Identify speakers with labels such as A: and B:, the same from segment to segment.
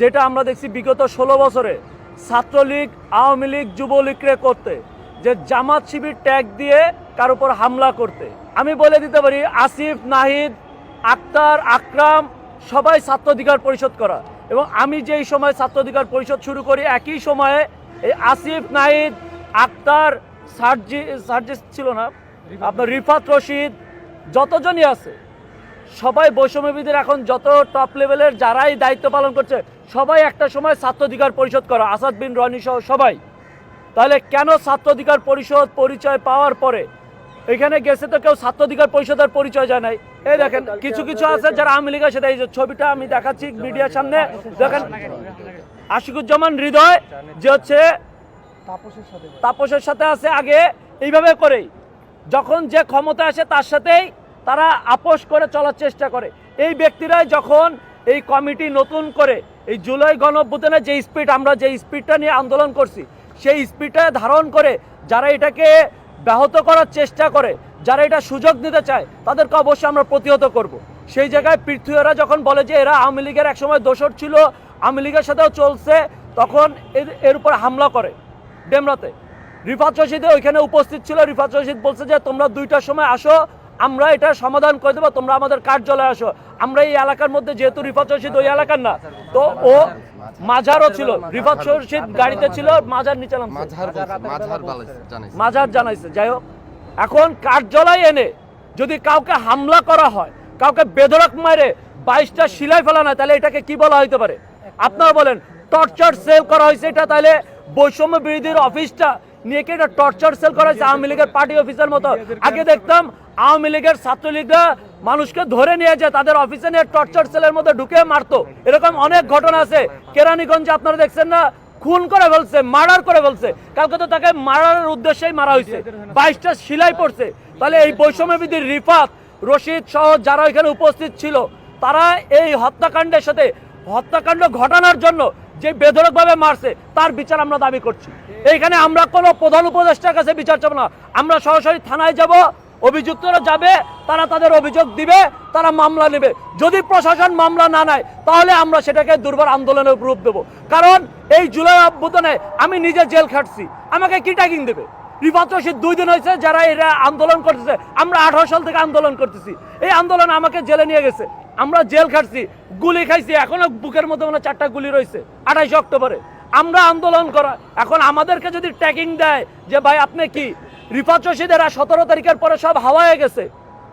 A: যেটা আমরা দেখছি বিগত ষোলো বছরে ছাত্রলীগ, আওয়ামী লীগ যুবলীগরে করতে, যে জামাত শিবির ট্যাগ দিয়ে কার উপর হামলা করতে। আমি বলে দিতে পারি, আসিফ, নাহিদ, আক্তার, আকরাম, সবাই ছাত্র অধিকার পরিষদ করা। এবং আমি যেই সময় ছাত্র অধিকার পরিষদ শুরু করি, একই সময়ে এই আসিফ, নাহিদ, আক্তার, সার্জি, সার্জিস ছিল না, আপনার রিফাত রশিদ, যতজনই আছে, সবাই বৈষম্যবিদের এখন যত টপ লেভেলের যারাই দায়িত্ব পালন করছে সবাই একটা সময় ছাত্র অধিকার পরিষদ করা, আসাদ বিন রনি সহ সবাই। তাহলে কেন ছাত্র অধিকার পরিষদ পরিচয় পাওয়ার পরে? এখানে গেছে তো কেউ ছাত্র অধিকার পরিষদের পরিচয় যায় নাই। এই দেখেন, কিছু কিছু আছে যারা আওয়ামী লীগের সাথে, এই যে ছবিটা আমি দেখাচ্ছি মিডিয়ার সামনে। দেখেন, আশিকুজ্জামান হৃদয় যে হচ্ছে তাপসের সাথে আছে আগে, এইভাবে করেই। যখন যে ক্ষমতা আসে তার সাথেই তারা আপোষ করে চলার চেষ্টা করে। এই ব্যক্তিরাই যখন এই কমিটি নতুন করে এই জুলাই গণঅভ্যুত্থানে যে স্পিড আমরা যে স্পিডটা নিয়ে আন্দোলন করছি, সেই স্পিডটা ধারণ করে যারা এটাকে ব্যাহত করার চেষ্টা করে, যারা এটা সুযোগ দিতে চায়, তাদেরকে অবশ্যই আমরা প্রতিহত করব। সেই জায়গায় পৃথ্বীরা যখন বলে যে এরা আওয়ামী লীগের একসময় দোষর ছিল, আওয়ামী লীগের সাথেও চলছে, তখন এর- এর উপর হামলা করে ডেমরাতে রিফাত রশিদ ওইখানে উপস্থিত ছিল, রিফাত রশিদ বলছে যে তোমরা দুইটার সময় আসো আমরা এটা সমাধান করে দেবো তোমরা আমাদের কার্যালয়ে আসো। আমরা এই এলাকার মধ্যে যেহেতু রিফাত রশিদ ওই এলাকার না তো ও মাঝারও ছিল। রিফাত রশিদ গাড়িতে ছিল মাঝার নিচে
B: মাঝার জানাইছে।
A: যাই হোক এখন কার্যালয় এনে যদি কাউকে হামলা করা হয় কাউকে বেধরক মারে বাইশটা শিলাই ফেলানো হয় তাহলে এটাকে কি বলা হইতে পারে? আপনারা বলেন টর্চার সেল করা হয়েছে এটা তাহলে বৈষম্য বিরোধীর অফিসটা নিয়ে কি এটা টর্চার সেল করা হয়েছে? আওয়ামী লীগের পার্টি অফিসের মতো। আগে দেখতাম আওয়ামী লীগের ছাত্রলীগরা মানুষকে ধরে নিয়ে যায়, তাদের অফিসে নিয়ে টর্চার সেলের মধ্যে ঢুকে মারতো। এরকম অনেক ঘটনা আছে। কেরানীগঞ্জে আপনারা দেখছেন না? খুন করে ফেলছে, মার্ডার করে ফেলছে। কালকে তো তাকে মারার উদ্দেশ্যেই মারা হয়েছে। বাইশটা সিলাই পড়ছে। তাহলে এই বৈষম্যবিধির রিফাত রশিদ সহ যারা এখানে উপস্থিত ছিল, তারা এই হত্যাকাণ্ডের সাথে, হত্যাকাণ্ড ঘটানোর জন্য যে বেধরকভাবে মারছে, তার বিচার আমরা দাবি করছি। এইখানে আমরা কোনো প্রধান উপদেষ্টার কাছে বিচার চাবো না। আমরা সরাসরি থানায় যাব। অভিযুক্তরা যাবে, তারা তাদের অভিযোগ দিবে, তারা মামলা নেবে। যদি প্রশাসন মামলা না নেয়, তাহলে আমরা সেটাকে দুর্বার আন্দোলনের রূপ দেবো। কারণ এই জুলাই অভ্যুত্থানে আমি নিজে জেল খাটছি। আমাকে কি ট্যাগিং দেবে? রিফাত রশিদ দুই দিন হয়েছে, যারা এরা আন্দোলন করতেছে, আমরা আঠারো সাল থেকে আন্দোলন করতেছি। এই আন্দোলন আমাকে জেলে নিয়ে গেছে। আমরা জেল খাটছি, গুলি খাইছি, এখনও বুকের মধ্যে মানে চারটা গুলি রয়েছে, আঠাইশে অক্টোবরে। আমরা আন্দোলন করা, এখন আমাদেরকে যদি ট্যাগিং দেয় যে, ভাই, আপনি কি? রিফাত রশিদেরা সতেরো তারিখের পরে সব হাওয়ায় গেছে।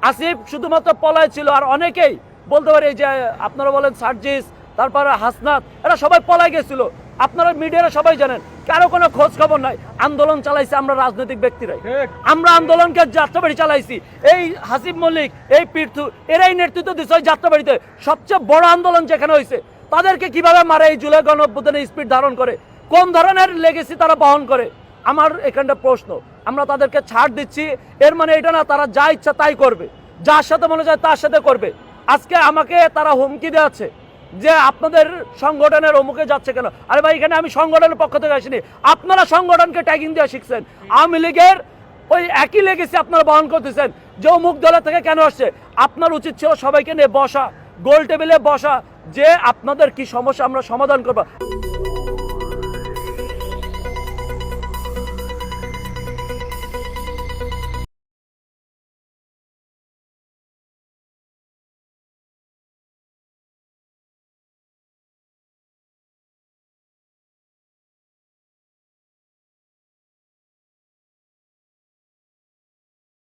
A: আসিফ শুধুমাত্র পলায় ছিল আর অনেকেই বলতে পারে যে আপনারা বলেন সার্জিস তারপরে হাসনাত এরা সবাই পলায় গেছিল। আপনারা মিডিয়ারা সবাই জানেন কারও কোনো খোঁজ খবর নাই। আন্দোলন চালাইছে আমরা রাজনৈতিক ব্যক্তিরাই। আমরা আন্দোলনকে যাত্রাবাড়ি চালাইছি। এই হাসিব মল্লিক এই পীর্থু এরাই নেতৃত্ব দিচ্ছে ওই যাত্রাবাড়িতে। সবচেয়ে বড় আন্দোলন যেখানে হয়েছে তাদেরকে কীভাবে মারে এই জুলাই গণঅভ্যুত্থানে স্পিড ধারণ করে? কোন ধরনের লেগেসি তারা বহন করে? আমার এখানটা প্রশ্ন। আমরা তাদেরকে ছাড় দিচ্ছি। এর মানে এটা না, তারা যা ইচ্ছা তাই করবে। যার সাথে মনে যায় তার সাথে করবে। আজকে আমাকে তারা হুমকি দেওয়াচ্ছে যে আপনাদের সংগঠনের অমুকে যাচ্ছে কেন? আরে ভাই, এখানে আমি সংগঠনের পক্ষ থেকে আসিনি। আপনারা সংগঠনকে ট্যাগিং দেওয়া শিখছেন। আওয়ামী লীগের ওই একই লেগেছি আপনারা বহন করতেছেন যে অমুক দলের থেকে কেন আসছে? আপনার উচিত ছিল সবাইকে নিয়ে বসা গোল টেবিলে বসা, যে আপনাদের কি সমস্যা আমরা সমাধান করব।